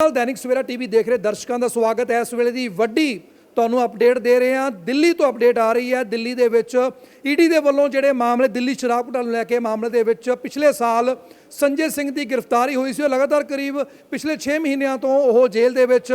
ਨਾਲ ਦੈਨਿਕ ਸਵੇਰਾ ਟੀਵੀ ਦੇਖ ਰਹੇ ਦਰਸ਼ਕਾਂ ਦਾ ਸਵਾਗਤ ਹੈ। ਇਸ ਵੇਲੇ ਦੀ ਵੱਡੀ ਤੁਹਾਨੂੰ ਅਪਡੇਟ ਦੇ ਰਹੇ ਹਾਂ। ਦਿੱਲੀ ਤੋਂ ਅਪਡੇਟ ਆ ਰਹੀ ਹੈ। ਦਿੱਲੀ ਦੇ ਵਿੱਚ ਈਡੀ ਦੇ ਵੱਲੋਂ ਜਿਹੜੇ ਮਾਮਲੇ ਦਿੱਲੀ ਸ਼ਰਾਬ ਘੁਟਾਲੇ ਨੂੰ ਲੈ ਕੇ ਮਾਮਲੇ ਦੇ ਵਿੱਚ ਪਿਛਲੇ ਸਾਲ ਸੰਜੇ ਸਿੰਘ ਦੀ ਗ੍ਰਿਫਤਾਰੀ ਹੋਈ ਸੀ। ਉਹ ਲਗਾਤਾਰ ਕਰੀਬ ਪਿਛਲੇ 6 ਮਹੀਨਿਆਂ ਤੋਂ ਉਹ ਜੇਲ੍ਹ ਦੇ ਵਿੱਚ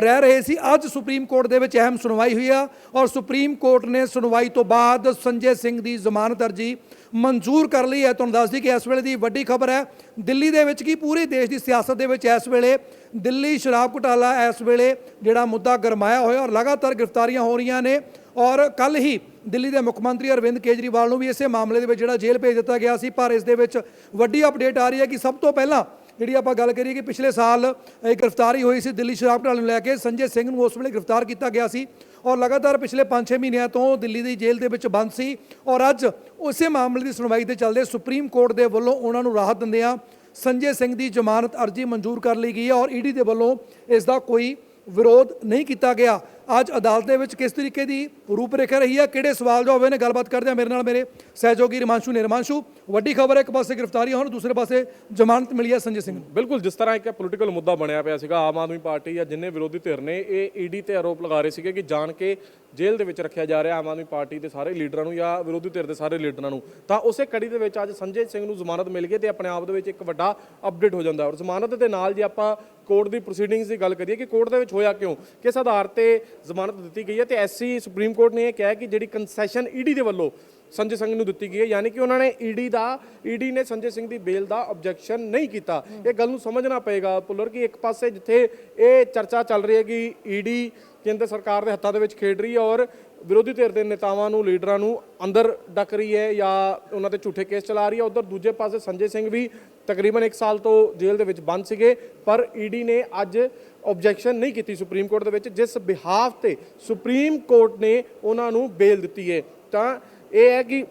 ਰਹਿ ਰਹੇ ਸੀ। ਅੱਜ ਸੁਪਰੀਮ ਕੋਰਟ ਦੇ ਵਿੱਚ ਅਹਿਮ ਸੁਣਵਾਈ ਹੋਈ ਆ ਔਰ ਸੁਪਰੀਮ ਕੋਰਟ ਨੇ ਸੁਣਵਾਈ ਤੋਂ ਬਾਅਦ ਸੰਜੇ ਸਿੰਘ ਦੀ ਜ਼ਮਾਨਤ ਅਰਜੀ ਮਨਜ਼ੂਰ ਕਰ ਲਈ ਹੈ। ਤੁਹਾਨੂੰ ਦੱਸ ਦਈਏ ਕਿ ਇਸ ਵੇਲੇ ਦੀ ਵੱਡੀ ਖਬਰ ਹੈ, ਦਿੱਲੀ ਦੇ ਵਿੱਚ ਕੀ ਪੂਰੇ ਦੇਸ਼ ਦੀ ਸਿਆਸਤ ਦੇ ਵਿੱਚ ਇਸ ਵੇਲੇ ਦਿੱਲੀ ਸ਼ਰਾਬ ਘੁਟਾਲਾ ਇਸ ਵੇਲੇ ਜਿਹੜਾ ਮੁੱਦਾ ਗਰਮਾਇਆ ਹੋਇਆ ਔਰ ਲਗਾਤਾਰ ਗ੍ਰਿਫਤਾਰੀਆਂ ਹੋ ਰਹੀਆਂ ਨੇ ਔਰ ਕੱਲ ਹੀ ਦਿੱਲੀ ਦੇ ਮੁੱਖ ਮੰਤਰੀ ਅਰਵਿੰਦ ਕੇਜਰੀਵਾਲ ਨੂੰ ਵੀ ਇਸੇ ਮਾਮਲੇ ਦੇ ਵਿੱਚ ਜਿਹੜਾ ਜੇਲ੍ਹ ਭੇਜ ਦਿੱਤਾ ਗਿਆ ਸੀ, ਪਰ ਇਸ ਦੇ ਵਿੱਚ ਵੱਡੀ ਅਪਡੇਟ ਆ ਰਹੀ ਹੈ ਕਿ ਸਭ ਤੋਂ ਪਹਿਲਾਂ ਜਿਹੜੀ ਆਪਾਂ ਗੱਲ ਕਰੀਏ ਕਿ ਪਿਛਲੇ ਸਾਲ ਇਹ ਗ੍ਰਿਫਤਾਰੀ ਹੋਈ ਸੀ ਦਿੱਲੀ ਸ਼ਰਾਬ ਘੁਟਾਲੇ ਨੂੰ ਲੈ ਕੇ, ਸੰਜੇ ਸਿੰਘ ਨੂੰ ਉਸ ਵੇਲੇ ਗ੍ਰਿਫਤਾਰ ਕੀਤਾ ਗਿਆ ਸੀ ਔਰ ਲਗਾਤਾਰ ਪਿਛਲੇ 5-6 ਮਹੀਨਿਆਂ ਤੋਂ ਦਿੱਲੀ ਦੀ ਜੇਲ੍ਹ ਦੇ ਵਿੱਚ ਬੰਦ ਸੀ ਔਰ ਅੱਜ ਉਸੇ ਮਾਮਲੇ ਦੀ ਸੁਣਵਾਈ ਦੇ ਚੱਲਦੇ ਸੁਪਰੀਮ ਕੋਰਟ ਦੇ ਵੱਲੋਂ ਉਹਨਾਂ ਨੂੰ ਰਾਹਤ ਦਿੰਦਿਆਂ ਸੰਜੇ ਸਿੰਘ ਦੀ ਜ਼ਮਾਨਤ ਅਰਜੀ ਮਨਜ਼ੂਰ ਕਰ ਲਈ ਗਈ ਹੈ ਔਰ ਈਡੀ ਦੇ ਵੱਲੋਂ ਇਸ ਦਾ ਕੋਈ ਵਿਰੋਧ ਨਹੀਂ ਕੀਤਾ ਗਿਆ। ਅੱਜ ਅਦਾਲਤ ਦੇ ਵਿੱਚ ਕਿਸ ਤਰੀਕੇ ਦੀ ਰੂਪਰੇਖਾ ਰਹੀ ਹੈ? ਕਿਹੜੇ ਸਵਾਲ ਜੋ ਜਵਾਬ ਨੇ? ਗੱਲਬਾਤ ਕਰਦੇ ਆ ਮੇਰੇ ਨਾਲ ਮੇਰੇ ਸਹਿਯੋਗੀ ਰਮਾਂਸ਼ੂ ਨੇ। ਰਮਾਂਸ਼ੂ ਵੱਡੀ ਖਬਰ ਹੈ, ਇੱਕ ਪਾਸੇ ਗ੍ਰਿਫਤਾਰੀਆਂ ਹੋਣ, ਦੂਸਰੇ ਪਾਸੇ ਜ਼ਮਾਨਤ ਮਿਲੀ ਹੈ ਸੰਜੇ ਸਿੰਘ ਨੂੰ। ਬਿਲਕੁਲ, ਜਿਸ ਤਰ੍ਹਾਂ ਇੱਕ ਪੋਲੀਟੀਕਲ ਮੁੱਦਾ ਬਣਿਆ ਪਿਆ ਸੀਗਾ, ਆਮ ਆਦਮੀ ਪਾਰਟੀ ਜਾਂ ਜਿੰਨੇ ਵਿਰੋਧੀ ਧਿਰ ਨੇ, ਇਹ ਈਡੀ ਤੇ ਆਰੋਪ ਲਗਾ ਰਹੇ ਸੀਗੇ ਕਿ ਜਾਣ ਕੇ ਜੇਲ੍ਹ ਦੇ ਵਿੱਚ ਰੱਖਿਆ ਜਾ ਰਿਹਾ, ਆਮ ਆਦਮੀ ਪਾਰਟੀ ਦੇ ਸਾਰੇ ਲੀਡਰਾਂ ਨੂੰ ਜਾਂ ਵਿਰੋਧੀ ਧਿਰ ਦੇ ਸਾਰੇ ਲੀਡਰਾਂ ਨੂੰ। ਤਾਂ ਉਸੇ ਕੜੀ ਦੇ ਵਿੱਚ ਅੱਜ ਸੰਜੇ ਸਿੰਘ ਨੂੰ ਜ਼ਮਾਨਤ ਮਿਲ ਗਈ ਤੇ ਆਪਣੇ ਆਪ ਦੇ ਵਿੱਚ ਇੱਕ ਵੱਡਾ ਅਪਡੇਟ ਹੋ ਜਾਂਦਾ। ਔਰ ਜ਼ਮਾਨਤ ਦੇ ਨਾਲ ਜੇ ਆਪਾਂ ਕੋਰਟ ਦੀ ਪ੍ਰੋਸੀਡਿੰਗਸ ਦੀ ਗੱਲ ਕਰੀਏ ਕਿ ਕੋਰਟ ਦੇ ਵਿੱਚ ਹੋਇਆ ਕਿਉਂ? ਕਿਸ ਆਧਾਰ ਤੇ ਜ਼ਮਾਨਤ ਦਿੱਤੀ ਗਈ ਹੈ? ਤੇ ਐਸਸੀ ਸੁਪਰੀਮ ਕੋਰਟ ਨੇ ਇਹ ਕਿਹਾ ਕਿ ਜਿਹੜੀ ਕੰਸੈਸ਼ਨ ਈਡੀ ਦੇ ਵੱਲੋਂ ਸੰਜੇ ਸਿੰਘ ਨੂੰ ਦਿੱਤੀ ਗਈ ਹੈ। ਯਾਨੀ ਕਿ ਉਹਨਾਂ ਨੇ ਈਡੀ ਦਾ, ਈਡੀ ਨੇ ਸੰਜੇ ਸਿੰਘ ਦੀ ਬੇਲ ਦਾ ਆਬਜੈਕਸ਼ਨ ਨਹੀਂ ਕੀਤਾ। ਇਹ ਗੱਲ ਨੂੰ ਸਮਝਣਾ ਪਏਗਾ ਪੁੱਲਰ ਕਿ ਇੱਕ ਪਾਸੇ ਜਿੱਥੇ ਇਹ ਚਰਚਾ ਚੱਲ ਰਹੀ ਹੈ ਕਿ ਈਡੀ ਕੇਂਦਰ ਸਰਕਾਰ ਦੇ ਹੱਥਾਂ ਦੇ ਵਿੱਚ ਖੇਡ ਰਹੀ ਹੈ ਔਰ ਵਿਰੋਧੀ ਧਿਰ ਦੇ ਨੇਤਾਵਾਂ ਨੂੰ, ਲੀਡਰਾਂ ਨੂੰ ਅੰਦਰ ਡੱਕ ਰਹੀ ਹੈ ਜਾਂ ਉਹਨਾਂ ਤੇ ਝੂਠੇ ਕੇਸ ਚਲਾ ਰਹੀ ਹੈ। ਉਧਰ ਦੂਜੇ ਪਾਸੇ ਸੰਜੇ ਸਿੰਘ ਵੀ ਤਕਰੀਬਨ 1 ਸਾਲ ਤੋਂ ਜੇਲ੍ਹ ਦੇ ਵਿੱਚ ਬੰਦ ਸੀਗੇ, ਪਰ ਈਡੀ ਨੇ ਅੱਜ ਆਬਜੈਕਸ਼ਨ ਨਹੀਂ ਕੀਤੀ ਸੁਪਰੀਮ ਕੋਰਟ ਦੇ ਵਿੱਚ, ਜਿਸ ਬਿਹਾਫ ਤੇ ਸੁਪਰੀਮ ਕੋਰਟ ਨੇ ਉਹਨਾਂ ਨੂੰ ਬੇਲ ਦਿੱਤੀ ਹੈ। ਤਾਂ ਇਹ ਹੈ ਕਿ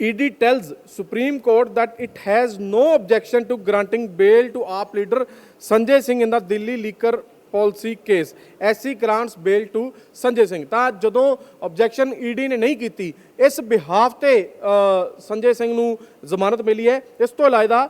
ED tells Supreme Court that it has no objection to granting bail to AAP leader Sanjay Singh in the Delhi liquor policy case SC grants bail to Sanjay Singh ਤਾਂ ਜਦੋਂ ਆਬਜੈਕਸ਼ਨ ਈਡੀ ਨੇ ਨਹੀਂ ਕੀਤੀ ਇਸ behalf ਤੇ ਸੰਜੇ ਸਿੰਘ ਨੂੰ ਜ਼ਮਾਨਤ ਮਿਲੀ ਹੈ ਇਸ ਤੋਂ ਇਲਾਵਾ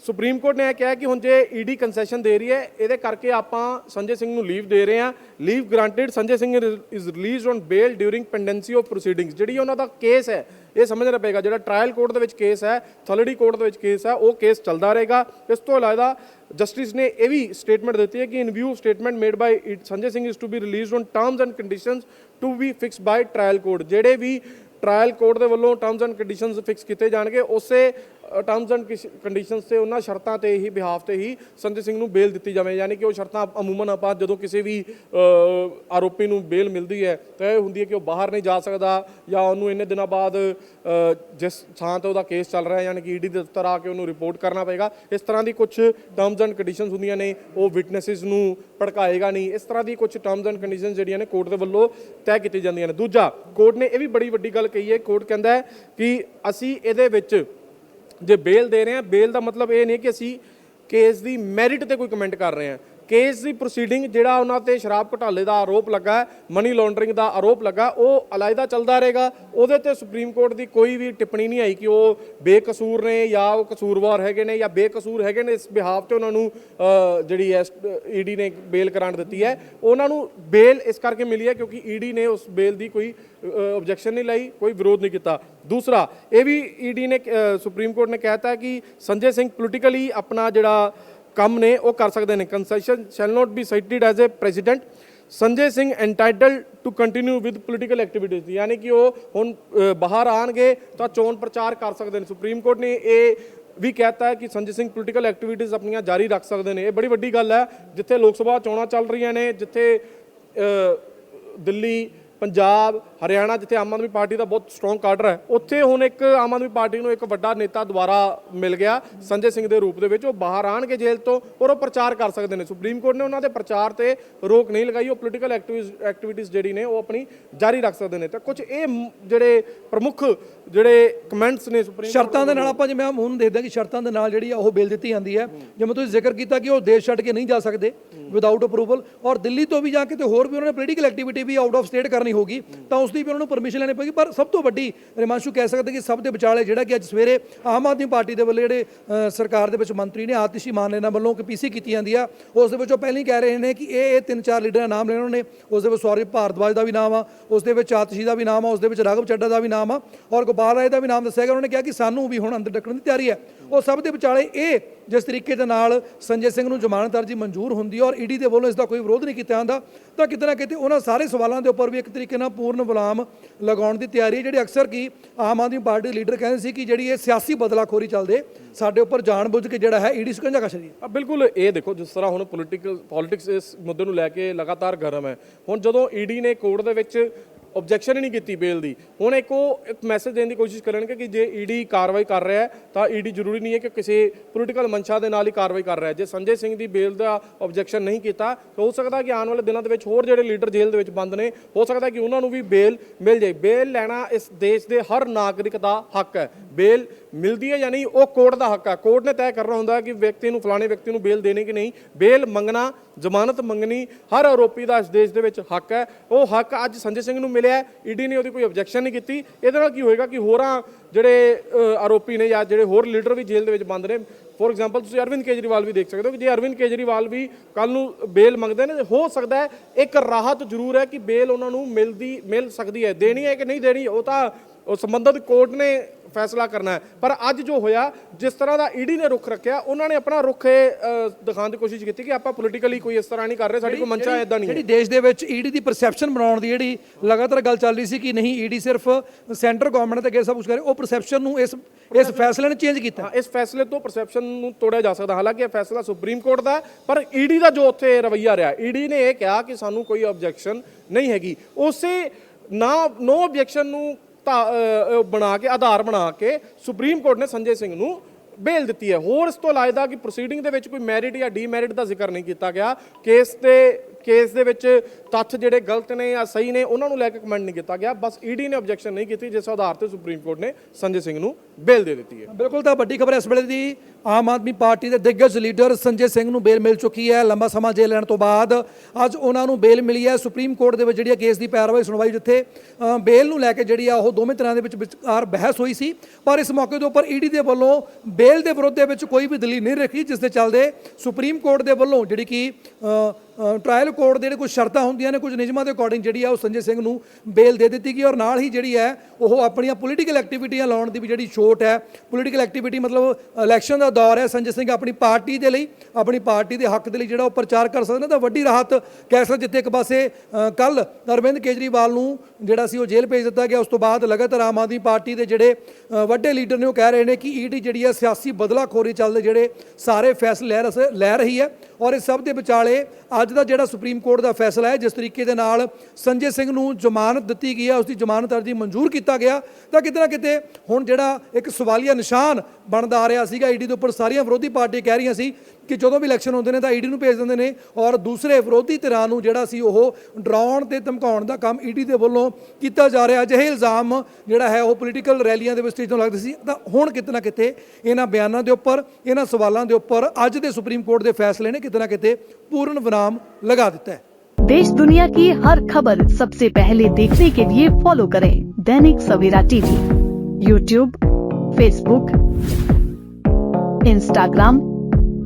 ਸੁਪਰੀਮ ਕੋਰਟ ਨੇ ਇਹ ਕਿਹਾ ਕਿ ਹੁਣ ਜੇ ਈਡੀ ਕੰਸੈਸ਼ਨ ਦੇ ਰਹੀ ਹੈ, ਇਹਦੇ ਕਰਕੇ ਆਪਾਂ ਸੰਜੇ ਸਿੰਘ ਨੂੰ ਲੀਵ ਦੇ ਰਹੇ ਹਾਂ। Leave granted Sanjay Singh is released on bail during pendency of proceedings ਜਿਹੜੀ ਉਹਨਾਂ ਦਾ ਕੇਸ ਹੈ, ਇਹ ਸਮਝਣਾ ਪਏਗਾ। ਜਿਹੜਾ ਟ੍ਰਾਇਲ ਕੋਰਟ ਦੇ ਵਿੱਚ ਕੇਸ ਹੈ, ਥਲੜੀ ਕੋਰਟ ਦੇ ਵਿੱਚ ਕੇਸ ਹੈ, ਉਹ ਕੇਸ ਚੱਲਦਾ ਰਹੇਗਾ। ਇਸ ਤੋਂ ਇਲਾਵਾ ਜਸਟਿਸ ਨੇ ਇਹ ਵੀ ਸਟੇਟਮੈਂਟ ਦਿੱਤੀ ਹੈ ਕਿ in view statement made by Sanjay Singh is to be released on terms and conditions to be fixed by trial court ਜਿਹੜੇ ਵੀ ਟ੍ਰਾਇਲ ਕੋਰਟ ਦੇ ਵੱਲੋਂ ਟਰਮਸ ਐਂਡ ਕੰਡੀਸ਼ਨਸ ਫਿਕਸ ਕੀਤੇ ਜਾਣਗੇ, ਉਸੇ ਟਰਮਸ ਐਂਡ ਕੰਡੀਸ਼ਨਸ ਤੇ ਉਹਨਾਂ ਸ਼ਰਤਾਂ ਤੇ ਹੀ ਬਿਹਾਫ ਤੇ ਹੀ ਸੰਜੇ ਸਿੰਘ ਨੂੰ ਬੇਲ ਦਿੱਤੀ ਜਾਵੇ। ਯਾਨੀ ਕਿ ਉਹ ਸ਼ਰਤਾਂ ਅਮੂਮਨ ਆਪਾਂ ਜਦੋਂ ਕਿਸੇ ਵੀ ਆਰੋਪੀ ਨੂੰ ਬੇਲ ਮਿਲਦੀ ਹੈ, ਤਾਂ ਇਹ ਹੁੰਦੀ ਹੈ ਕਿ ਉਹ ਬਾਹਰ ਨਹੀਂ ਜਾ ਸਕਦਾ ਜਾਂ ਉਹਨੂੰ ਇੰਨੇ ਦਿਨਾਂ ਬਾਅਦ ਜਿਸ ਥਾਂ ਤੇ ਉਹਦਾ ਕੇਸ ਚੱਲ ਰਿਹਾ ਯਾਨੀ ਕਿ ਈਡੀ ਦੇ ਦਫ਼ਤਰ ਆ ਕੇ ਉਹਨੂੰ ਰਿਪੋਰਟ ਕਰਨਾ ਪਏਗਾ। ਇਸ ਤਰ੍ਹਾਂ ਦੀ ਕੁਝ ਟਰਮਸ ਐਂਡ ਕੰਡੀਸ਼ਨਸ ਹੁੰਦੀਆਂ ਨੇ, ਉਹ ਵਿਟਨੈਸਸ ਨੂੰ ਭੜਕਾਏਗਾ ਨਹੀਂ। ਇਸ ਤਰ੍ਹਾਂ ਦੀ ਕੁਝ ਟਰਮਸ ਐਂਡ ਕੰਡੀਸ਼ਨਸ ਜਿਹੜੀਆਂ ਨੇ ਕੋਰਟ ਦੇ ਵੱਲੋਂ ਤੈਅ ਕੀਤੀ ਜਾਂਦੀਆਂ ਨੇ। ਦੂਜਾ ਕੋਰਟ ਨੇ ਇਹ ਵੀ ਬੜੀ ਵੱਡੀ ਗੱਲ ਕਹੀ ਹੈ। ਕੋਰਟ ਕਹਿੰਦਾ ਹੈ ਕਿ ਅਸੀਂ ਇਹਦੇ ਵਿੱਚ ਜੇ ਬੇਲ ਦੇ ਰਹੇ ਹਾਂ ਬੇਲ ਦਾ ਮਤਲਬ ਇਹ ਨਹੀਂ ਕਿ ਅਸੀਂ ਕੇਸ ਦੀ ਮੈਰਿਟ ਤੇ ਕੋਈ ਕਮੈਂਟ ਕਰ ਰਹੇ ਹਾਂ। ਕੇਸ ਦੀ ਪ੍ਰੋਸੀਡਿੰਗ ਜਿਹੜਾ ਉਹਨਾਂ ਤੇ ਸ਼ਰਾਬ ਘੁਟਾਲੇ ਦਾ ਆਰੋਪ ਲੱਗਾ ਮਨੀ ਲਾਂਡਰਿੰਗ ਦਾ ਆਰੋਪ ਲੱਗਾ ਉਹ ਅਲਾਇਦਾ ਚੱਲਦਾ ਰਹੇਗਾ। ਉਹਦੇ ਤੇ ਸੁਪਰੀਮ ਕੋਰਟ ਦੀ ਕੋਈ ਵੀ ਟਿੱਪਣੀ ਨਹੀਂ ਆਈ ਕਿ ਉਹ ਬੇਕਸੂਰ ਨੇ ਜਾਂ ਉਹ ਕਸੂਰਵਾਰ ਹੈਗੇ ਨੇ ਜਾਂ ਬੇਕਸੂਰ ਹੈਗੇ ਨੇ ਇਸ ਬਿਹਾਵ ਤੇ ਉਹਨਾਂ ਨੂੰ ਅ, ਜਿਹੜੀ ਐ ਈਡੀ ਨੇ ਬੇਲ ਗ੍ਰਾਂਟ ਦਿੱਤੀ ਹੈ। ਉਹਨਾਂ ਨੂੰ ਬੇਲ ਇਸ ਕਰਕੇ ਮਿਲੀ ਹੈ ਕਿਉਂਕਿ ਈਡੀ ਨੇ ਉਸ ਬੇਲ ਦੀ ਕੋਈ ਆਬਜੈਕਸ਼ਨ ਨਹੀਂ ਲਈ ਕੋਈ ਵਿਰੋਧ ਨਹੀਂ ਕੀਤਾ। ਦੂਸਰਾ ਇਹ ਵੀ ਈਡੀ ਨੇ ਸੁਪਰੀਮ ਕੋਰਟ ਨੇ ਕਹਿਤਾ ਹੈ ਕਿ ਸੰਜੇ ਸਿੰਘ ਪੋਲੀਟੀਕਲੀ ਆਪਣਾ ਜਿਹੜਾ ਕੰਮ ਨੇ ਉਹ ਕਰ ਸਕਦੇ ਨੇ। Concession shall not be cited as a precedent Sanjay Singh entitled to continue with political activities ਯਾਨੀ ਕਿ ਉਹ ਹੁਣ ਬਾਹਰ ਆਣਗੇ ਤਾਂ ਚੋਣ ਪ੍ਰਚਾਰ ਕਰ ਸਕਦੇ ਨੇ। ਸੁਪਰੀਮ ਕੋਰਟ ਨੇ ਇਹ ਵੀ ਕਹਿਤਾ ਹੈ ਕਿ ਸੰਜੇ ਸਿੰਘ ਪੋਲੀਟੀਕਲ ਐਕਟੀਵਿਟੀਜ਼ ਆਪਣੀਆਂ ਜਾਰੀ ਰੱਖ ਸਕਦੇ ਨੇ। ਇਹ ਬੜੀ ਵੱਡੀ ਗੱਲ ਹੈ। ਜਿੱਥੇ ਲੋਕ ਸਭਾ ਚੋਣਾਂ ਚੱਲ ਰਹੀਆਂ ਨੇ, ਜਿੱਥੇ ਦਿੱਲੀ ਪੰਜਾਬ ਹਰਿਆਣਾ ਜਿੱਥੇ ਆਮ ਆਦਮੀ ਪਾਰਟੀ ਦਾ ਬਹੁਤ ਸਟਰੋਂਗ ਕਾਡਰ ਹੈ ਉੱਥੇ ਹੁਣ ਇੱਕ ਆਮ ਆਦਮੀ ਪਾਰਟੀ ਨੂੰ ਇੱਕ ਵੱਡਾ ਨੇਤਾ ਦੁਆਰਾ ਮਿਲ ਗਿਆ ਸੰਜੇ ਸਿੰਘ ਦੇ ਰੂਪ ਦੇ ਵਿੱਚ ਉਹ ਬਾਹਰ ਆਣਗੇ ਜੇਲ੍ਹ ਤੋਂ ਔਰ ਉਹ ਪ੍ਰਚਾਰ ਕਰ ਸਕਦੇ ਨੇ। ਸੁਪਰੀਮ ਕੋਰਟ ਨੇ ਉਹਨਾਂ ਦੇ ਪ੍ਰਚਾਰ ਤੇ ਰੋਕ ਨਹੀਂ ਲਗਾਈ ਉਹ ਪੋਲੀਟੀਕਲ ਐਕਟੀਵਿਟੀਜ਼ ਜਿਹੜੀ ਨੇ ਉਹ ਆਪਣੀ ਜਾਰੀ ਰੱਖ ਸਕਦੇ ਨੇ। ਤਾਂ ਕੁਝ ਇਹ ਜਿਹੜੇ ਪ੍ਰਮੁੱਖ ਜਿਹੜੇ ਕਮੈਂਟਸ ਨੇ ਸੁਪਰੀਮ ਸ਼ਰਤਾਂ ਦੇ ਨਾਲ ਆਪਾਂ ਜਿਵੇਂ ਹੁਣ ਦੇਖਦੇ ਹਾਂ ਕਿ ਸ਼ਰਤਾਂ ਦੇ ਨਾਲ ਜਿਹੜੀ ਆ ਉਹ ਬੇਲ ਦਿੱਤੀ ਜਾਂਦੀ ਹੈ। ਜਿਵੇਂ ਤੁਸੀਂ ਜ਼ਿਕਰ ਕੀਤਾ ਕਿ ਉਹ ਦੇਸ਼ ਛੱਡ ਕੇ ਨਹੀਂ ਜਾ ਸਕਦੇ ਵਿਦਆਊਟ ਅਪਰੂਵਲ ਔਰ ਦਿੱਲੀ ਤੋਂ ਵੀ ਜਾ ਕੇ ਤੇ ਹੋਰ ਵੀ ਉਹਨਾਂ ਨੇ ਪੋਲੀਟੀਕਲ ਐਕਟੀਵਿਟੀ ਵੀ ਆਊਟ ਆਫ ਸਟੇਟ ਕਰਨੀ ਨਹੀਂ ਹੋਗੀ, ਤਾਂ ਉਸ ਦੀ ਵੀ ਉਹਨਾਂ ਨੂੰ ਪਰਮਿਸ਼ਨ ਲੈਣੀ ਪਏਗੀ ਪਰ ਸਭ ਤੋਂ ਵੱਡੀ ਰਿਮਾਂਸ਼ੂ ਕਹਿ ਸਕਦੇ ਕਿ ਸਭ ਦੇ ਵਿਚਾਲੇ ਜਿਹੜਾ ਕਿ ਅੱਜ ਸਵੇਰੇ ਆਮ ਆਦਮੀ ਪਾਰਟੀ ਦੇ ਵੱਲੋਂ ਜਿਹੜੇ ਸਰਕਾਰ ਦੇ ਵਿੱਚ ਮੰਤਰੀ ਨੇ ਆਤਿਸ਼ੀ ਮਾਨ ਇਹਨਾਂ ਵੱਲੋਂ ਕਿ ਪੀਸੀ ਕੀਤੀ ਜਾਂਦੀ ਆ, ਉਸ ਦੇ ਵਿੱਚ ਉਹ ਪਹਿਲਾਂ ਹੀ ਕਹਿ ਰਹੇ ਨੇ ਕਿ ਇਹ ਇਹ ਤਿੰਨ ਚਾਰ ਲੀਡਰਾਂ ਦਾ ਨਾਮ ਲੈਣ ਉਹਨਾਂ। ਨੇ ਉਸ ਦੇ ਵਿੱਚ ਸੌਰਵ ਭਾਰਦਵਾਜ ਦਾ ਵੀ ਨਾਮ ਆ, ਉਸ ਦੇ ਵਿੱਚ ਆਤਿਸ਼ੀ ਦਾ ਵੀ ਨਾਮ ਆ, ਉਸ ਦੇ ਵਿੱਚ ਰਾਘਵ ਚੱਡਾ ਦਾ ਵੀ ਨਾਮ ਆ, ਔਰ ਗੋਪਾਲ ਰਾਏ ਦਾ ਵੀ ਨਾਮ ਦੱਸਿਆ ਗਿਆ। ਉਹਨਾਂ ਨੇ ਕਿਹਾ ਕਿ ਸਾਨੂੰ ਵੀ ਹੁਣ ਅੰਦਰ ਡੱਕਣ ਦੀ ਤਿਆਰੀ ਹੈ। ਉਹ ਸਭ ਦੇ ਵਿਚਾਲੇ ਇਹ ਜਿਸ ਤਰੀਕੇ ਦੇ ਨਾਲ ਸੰਜੇ ਸਿੰਘ ਨੂੰ ਜ਼ਮਾਨਤ ਅਰਜੀ ਮਨਜ਼ੂਰ ਹੁੰਦੀ ਹੈ ਔਰ ਈਡੀ ਦੇ ਵੱਲੋਂ ਇਸ ਦਾ ਕੋਈ ਵਿਰੋਧ ਨਹੀਂ ਕੀਤਾ ਜਾਂਦਾ, ਤਾਂ ਕਿਤੇ ਨਾ ਕਿਤੇ ਉਹਨਾਂ ਸਾਰੇ ਸਵਾਲਾਂ ਦੇ ਉੱਪਰ ਵੀ ਇੱਕ ਤਰੀਕੇ ਨਾਲ ਪੂਰਨ ਵਿਲਾਮ ਲਗਾਉਣ ਦੀ ਤਿਆਰੀ ਹੈ ਜਿਹੜੀ ਅਕਸਰ ਕੀ ਆਮ ਆਦਮੀ ਪਾਰਟੀ ਦੇ ਲੀਡਰ ਕਹਿੰਦੇ ਸੀ ਕਿ ਜਿਹੜੀ ਇਹ ਸਿਆਸੀ ਬਦਲਾਖੋਰੀ ਚੱਲਦੇ, ਸਾਡੇ ਉੱਪਰ ਜਾਣਬੁੱਝ ਕੇ ਜਿਹੜਾ ਹੈ ਈਡੀ ਸਕੰਜਾ ਕਸ਼ ਰਹੀ ਹੈ ਬਿਲਕੁਲ ਇਹ ਦੇਖੋ, ਜਿਸ ਤਰ੍ਹਾਂ ਹੁਣ ਪੋਲੀਟੀਕਲ ਪੋਲਿਟਿਕਸ ਇਸ ਮੁੱਦੇ ਨੂੰ ਲੈ ਕੇ ਲਗਾਤਾਰ ਗਰਮ ਹੈ। ਹੁਣ ਜਦੋਂ ਈਡੀ ਨੇ ਕੋਰਟ ਦੇ ਵਿੱਚ ਆਬਜੈਕਸ਼ਨ ਹੀ ਨਹੀਂ ਕੀਤੀ ਬੇਲ ਦੀ। ਹੁਣ ਇੱਕ ਉਹ ਇੱਕ ਮੈਸੇਜ ਦੇਣ ਦੀ ਕੋਸ਼ਿਸ਼ ਕਰਨਗੇ ਕਿ ਜੇ ਈਡੀ ਕਾਰਵਾਈ ਕਰ ਰਿਹਾ ਹੈ, ਤਾਂ ਈਡੀ ਜ਼ਰੂਰੀ ਨਹੀਂ ਹੈ ਕਿ ਕਿਸੇ ਪੋਲੀਟੀਕਲ ਮਨਸ਼ਾ ਦੇ ਨਾਲ ਹੀ ਕਾਰਵਾਈ ਕਰ ਰਿਹਾ ਹੈ। ਜੇ ਸੰਜੇ ਸਿੰਘ ਦੀ ਬੇਲ ਦਾ ਆਬਜੈਕਸ਼ਨ ਨਹੀਂ ਕੀਤਾ, ਤਾਂ ਹੋ ਸਕਦਾ ਕਿ ਆਉਣ ਵਾਲੇ ਦਿਨਾਂ ਦੇ ਵਿੱਚ ਹੋਰ ਜਿਹੜੇ ਲੀਡਰ ਜੇਲ੍ਹ ਦੇ ਵਿੱਚ ਬੰਦ ਨੇ, ਹੋ ਸਕਦਾ ਕਿ ਉਹਨਾਂ ਨੂੰ ਵੀ ਬੇਲ ਮਿਲ ਜਾਏ। ਬੇਲ ਲੈਣਾ ਇਸ ਦੇਸ਼ ਦੇ ਹਰ ਨਾਗਰਿਕ ਦਾ ਹੱਕ ਹੈ। ਬੇਲ ਮਿਲਦੀ ਹੈ ਜਾਂ ਨਹੀਂ ਉਹ ਕੋਰਟ ਦਾ ਹੱਕ ਹੈ। ਕੋਰਟ ਨੇ ਤੈਅ ਕਰਨਾ ਹੁੰਦਾ ਕਿ ਵਿਅਕਤੀ ਨੂੰ, ਫਲਾਣੇ ਵਿਅਕਤੀ ਨੂੰ ਬੇਲ ਦੇਣੀ ਕਿ ਨਹੀਂ। ਬੇਲ ਮੰਗਣਾ, ਜ਼ਮਾਨਤ ਮੰਗਣੀ, ਹਰ ਆਰੋਪੀ ਦਾ ਇਸ ਦੇਸ਼ ਦੇ ਵਿੱਚ ਹੱਕ ਹੈ। ਉਹ ਹੱਕ ਅੱਜ ਸੰਜੇ ਸਿੰਘ ਨੂੰ ਮਿਲਿਆ ਈਡੀ ਨੇ ਉਹਦੀ ਕੋਈ ਆਬਜੈਕਸ਼ਨ ਨਹੀਂ ਕੀਤੀ। ਇਹਦੇ ਨਾਲ ਕੀ ਹੋਏਗਾ ਕਿ ਹੋਰਾਂ ਜਿਹੜੇ ਆਰੋਪੀ ਨੇ ਜਾਂ ਜਿਹੜੇ ਹੋਰ ਲੀਡਰ ਵੀ ਜੇਲ੍ਹ ਦੇ ਵਿੱਚ ਬੰਦ ਨੇ ਫੋਰ ਐਗਜ਼ਾਮਪਲ ਤੁਸੀਂ ਅਰਵਿੰਦ ਕੇਜਰੀਵਾਲ ਵੀ ਦੇਖ ਸਕਦੇ ਹੋ ਕਿ ਜੇ ਅਰਵਿੰਦ ਕੇਜਰੀਵਾਲ ਵੀ ਕੱਲ ਨੂੰ ਬੇਲ ਮੰਗਦੇ ਨੇ ਹੋ ਸਕਦਾ ਹੈ ਇੱਕ ਰਾਹਤ ਜ਼ਰੂਰ ਹੈ ਕਿ ਬੇਲ ਉਹਨਾਂ ਨੂੰ ਮਿਲਦੀ, ਮਿਲ ਸਕਦੀ ਹੈ। ਦੇਣੀ ਹੈ ਕਿ ਨਹੀਂ ਦੇਣੀ, ਉਹ ਤਾਂ ਉਹ ਸੰਬੰਧਿਤ ਕੋਰਟ ਨੇ ਫੈਸਲਾ ਕਰਨਾ ਹੈ। ਪਰ ਅੱਜ ਜੋ ਹੋਇਆ ਜਿਸ ਤਰ੍ਹਾਂ ਦਾ ਈਡੀ ਨੇ ਰੁਖ ਰੱਖਿਆ ਉਹਨਾਂ ਨੇ ਆਪਣਾ ਰੁਖ ਇਹ, ਦਿਖਾਉਣ ਦੀ ਕੋਸ਼ਿਸ਼ ਕੀਤੀ ਕਿ ਆਪਾਂ ਪੋਲੀਟੀਕਲੀ ਕੋਈ ਇਸ ਤਰ੍ਹਾਂ ਨਹੀਂ ਕਰ ਰਹੇ ਸਾਡੀ ਕੋਈ ਮੰਚਾ ਇਦਾਂ ਨਹੀਂ ਜਿਹੜੀ ਦੇਸ਼ ਦੇ ਵਿੱਚ ਈਡੀ ਦੀ ਪਰਸੈਪਸ਼ਨ ਬਣਾਉਣ ਦੀ ਜਿਹੜੀ ਲਗਾਤਾਰ ਗੱਲ ਚੱਲ ਰਹੀ ਸੀ ਕਿ ਨਹੀਂ ਈਡੀ ਸਿਰਫ ਸੈਂਟਰ ਗਵਰਨਮੈਂਟ ਤੇ ਅੱਗੇ ਸਭ ਕੁਝ ਕਰੇ ਉਹ ਪਰਸੈਪਸ਼ਨ ਨੂੰ ਇਸ ਇਸ ਫੈਸਲੇ ਨੇ ਚੇਂਜ ਕੀਤਾ। ਇਸ ਫੈਸਲੇ ਤੋਂ ਪਰਸੈਪਸ਼ਨ ਨੂੰ ਤੋੜਿਆ ਜਾ ਸਕਦਾ ਹਾਲਾਂਕਿ ਇਹ ਫੈਸਲਾ ਸੁਪਰੀਮ ਕੋਰਟ ਦਾ ਪਰ ਈਡੀ ਦਾ ਜੋ ਉੱਥੇ ਰਵੱਈਆ ਰਿਹਾ ਈਡੀ ਨੇ ਇਹ ਕਿਹਾ ਕਿ ਸਾਨੂੰ ਕੋਈ ਆਬਜੈਕਸ਼ਨ ਨਹੀਂ ਹੈਗੀ। ਉਸੇ ਨਾ ਨੋ ਆਬਜੈਕਸ਼ਨ ਨੂੰ ਬਣਾ ਕੇ, ਆਧਾਰ ਬਣਾ ਕੇ ਸੁਪਰੀਮ ਕੋਰਟ ਨੇ ਸੰਜੇ ਸਿੰਘ ਨੂੰ ਬੇਲ ਦਿੱਤੀ ਹੈ। ਹੋਰ ਇਸ ਤੋਂ ਇਲਾਵਾ ਕਿ ਪ੍ਰੋਸੀਡਿੰਗ ਦੇ ਵਿੱਚ ਕੋਈ ਮੈਰਿਟ ਜਾਂ ਡੀਮੈਰਿਟ ਦਾ ਜ਼ਿਕਰ ਨਹੀਂ ਕੀਤਾ ਗਿਆ। ਕੇਸ ਦੇ ਕੇਸ ਦੇ ਵਿੱਚ ਤੱਥ ਜਿਹੜੇ ਗਲਤ ਨੇ ਜਾਂ ਸਹੀ ਨੇ, ਉਹਨਾਂ ਨੂੰ ਲੈ ਕੇ ਕਮੈਂਟ ਨਹੀਂ ਕੀਤਾ ਗਿਆ। ਬਸ ਈਡੀ ਨੇ ਆਬਜੈਕਸ਼ਨ ਨਹੀਂ ਕੀਤੀ, ਜਿਸ ਆਧਾਰ ਤੇ ਸੁਪਰੀਮ ਕੋਰਟ ਨੇ ਸੰਜੇ ਸਿੰਘ ਨੂੰ ਬੇਲ ਦੇ ਦਿੱਤੀ ਹੈ। ਬਿਲਕੁਲ ਤਾਂ ਵੱਡੀ ਖਬਰ ਇਸ ਵੇਲੇ ਦੀ ਆਮ ਆਦਮੀ ਪਾਰਟੀ ਦੇ ਦਿੱਗਜ ਲੀਡਰ ਸੰਜੇ ਸਿੰਘ ਨੂੰ ਬੇਲ ਮਿਲ ਚੁੱਕੀ ਹੈ। ਲੰਬਾ ਸਮਾਂ ਜੇਲ੍ਹ ਲੈਣ ਤੋਂ ਬਾਅਦ ਅੱਜ ਉਹਨਾਂ ਨੂੰ ਬੇਲ ਮਿਲੀ ਹੈ। ਸੁਪਰੀਮ ਕੋਰਟ ਦੇ ਵਿੱਚ ਜਿਹੜੀ ਹੈ ਕੇਸ ਦੀ ਪੈਰਵਾਈ ਸੁਣਵਾਈ ਜਿੱਥੇ ਅ, ਬੇਲ ਨੂੰ ਲੈ ਕੇ ਜਿਹੜੀ ਆ ਉਹ ਦੋਵੇਂ ਤਰ੍ਹਾਂ ਦੇ ਵਿੱਚ ਵਿਚਕਾਰ ਬਹਿਸ ਹੋਈ ਸੀ। ਪਰ ਇਸ ਮੌਕੇ ਦੇ ਉੱਪਰ ਈਡੀ ਦੇ ਵੱਲੋਂ ਬੇਲ ਦੇ ਵਿਰੁੱਧ ਦੇ ਵਿੱਚ ਕੋਈ ਵੀ ਦਲੀਲ ਨਹੀਂ ਰੱਖੀ ਜਿਸ ਦੇ ਚੱਲਦੇ ਸੁਪਰੀਮ ਕੋਰਟ ਦੇ ਵੱਲੋਂ ਜਿਹੜੀ ਕਿ ਟ੍ਰਾਇਲ ਕੋਰਟ ਦੇ ਜਿਹੜੇ ਕੁਝ ਸ਼ਰਤਾਂ ਹੁੰਦੀਆਂ ਨੇ, ਕੁਝ ਨਿਯਮਾਂ ਦੇ ਅਕੋਰਡਿੰਗ ਜਿਹੜੀ ਆ ਉਹ ਸੰਜੇ ਸਿੰਘ ਨੂੰ ਬੇਲ ਦੇ ਦਿੱਤੀ ਗਈ। ਔਰ ਨਾਲ ਹੀ ਜਿਹੜੀ ਹੈ, ਉਹ ਆਪਣੀਆਂ ਪੋਲੀਟੀਕਲ ਐਕਟੀਵਿਟੀਆਂ ਲਾਉਣ ਦੀ ਵੀ ਜਿਹੜੀ ਛੋਟ ਹੈ ਪੋਲੀਟੀਕਲ ਐਕਟੀਵਿਟੀ ਮਤਲਬ ਇਲੈਕਸ਼ਨ ਦਾ ਦੌਰ ਹੈ, ਸੰਜੇ ਸਿੰਘ ਆਪਣੀ ਪਾਰਟੀ ਦੇ ਲਈ, ਆਪਣੀ ਪਾਰਟੀ ਦੇ ਹੱਕ ਦੇ ਲਈ ਜਿਹੜਾ ਉਹ ਪ੍ਰਚਾਰ ਕਰ ਸਕਦੇ ਨੇ ਤਾਂ ਵੱਡੀ ਰਾਹਤ ਕਹਿ ਸਕਦੇ ਜਿੱਥੇ ਇੱਕ ਪਾਸੇ ਕੱਲ ਅਰਵਿੰਦ ਕੇਜਰੀਵਾਲ ਨੂੰ ਜਿਹੜਾ ਸੀ ਉਹ ਜੇਲ੍ਹ ਭੇਜ ਦਿੱਤਾ ਗਿਆ। ਉਸ ਤੋਂ ਬਾਅਦ ਲਗਾਤਾਰ ਆਮ ਆਦਮੀ ਪਾਰਟੀ ਦੇ ਜਿਹੜੇ ਵੱਡੇ ਲੀਡਰ ਨੇ ਉਹ ਕਹਿ ਰਹੇ ਨੇ ਕਿ ਈਡੀ ਜਿਹੜੀ ਹੈ ਸਿਆਸੀ ਬਦਲਾਖੋਰੀ ਚੱਲਦੇ ਜਿਹੜੇ ਸਾਰੇ ਫੈਸਲੇ ਲੈ ਰਸ- ਲੈ ਰਹੀ ਹੈ। ਔਰ ਇਸ ਸਭ ਦੇ ਵਿਚਾਲੇ ਅੱਜ ਅੱਜ ਦਾ ਜਿਹੜਾ ਸੁਪਰੀਮ ਕੋਰਟ ਦਾ ਫੈਸਲਾ ਹੈ, ਜਿਸ ਤਰੀਕੇ ਦੇ ਨਾਲ ਸੰਜੇ ਸਿੰਘ ਨੂੰ ਜ਼ਮਾਨਤ ਦਿੱਤੀ ਗਈ ਹੈ ਉਸ ਦੀ ਜ਼ਮਾਨਤ ਅਰਜ਼ੀ ਮਨਜ਼ੂਰ ਕੀਤਾ ਗਿਆ, ਤਾਂ ਕਿਤੇ ਨਾ ਕਿਤੇ ਹੁਣ ਜਿਹੜਾ ਇੱਕ ਸਵਾਲੀਆ ਨਿਸ਼ਾਨ ਬਣਦਾ ਆ ਰਿਹਾ ਸੀਗਾ, ਈਡੀ ਦੇ ਉੱਪਰ ਸਾਰੀਆਂ ਵਿਰੋਧੀ ਪਾਰਟੀ ਕਹਿ ਰਹੀਆਂ ਸੀ ਕਿ ਜਦੋਂ ਵੀ ਇਲੈਕਸ਼ਨ ਹੁੰਦੇ ਨੇ ਤਾਂ ਈਡੀ ਨੂੰ ਭੇਜ ਦਿੰਦੇ ਨੇ ਔਰ ਦੂਸਰੇ ਵਿਰੋਧੀ ਧਿਰਾਂ ਨੂੰ ਜਿਹੜਾ ਸੀ ਉਹ ਡਰਾਉਣ ਤੇ ਧਮਕਾਉਣ ਦਾ ਕੰਮ ਈਡੀ ਦੇ ਵੱਲੋਂ ਕੀਤਾ ਜਾ ਰਿਹਾ ਅਜਿਹੇ ਇਲਜ਼ਾਮ ਜਿਹੜਾ ਹੈ ਉਹ ਪੋਲੀਟੀਕਲ ਰੈਲੀਆਂ ਦੇ ਵਿੱਚ ਸਟੇਜ ਤੋਂ ਲੱਗਦੇ ਸੀ ਤਾਂ ਹੁਣ ਕਿਤੇ ਨਾ ਕਿਤੇ ਇਹਨਾਂ ਬਿਆਨਾਂ ਦੇ ਉੱਪਰ ਇਹਨਾਂ ਸਵਾਲਾਂ ਦੇ ਉੱਪਰ ਅੱਜ ਦੇ ਸੁਪਰੀਮ ਕੋਰਟ ਦੇ ਫੈਸਲੇ ਨੇ ਕਿਤੇ ਨਾ ਕਿਤੇ ਪੂਰਨ ਵਿਰਾਮ ਲਗਾ ਦਿੱਤਾ ਹੈ देश दुनिया की हर खबर सबसे पहले देखने के लिए फॉलो करें Dainik Savera TV YouTube Facebook Instagram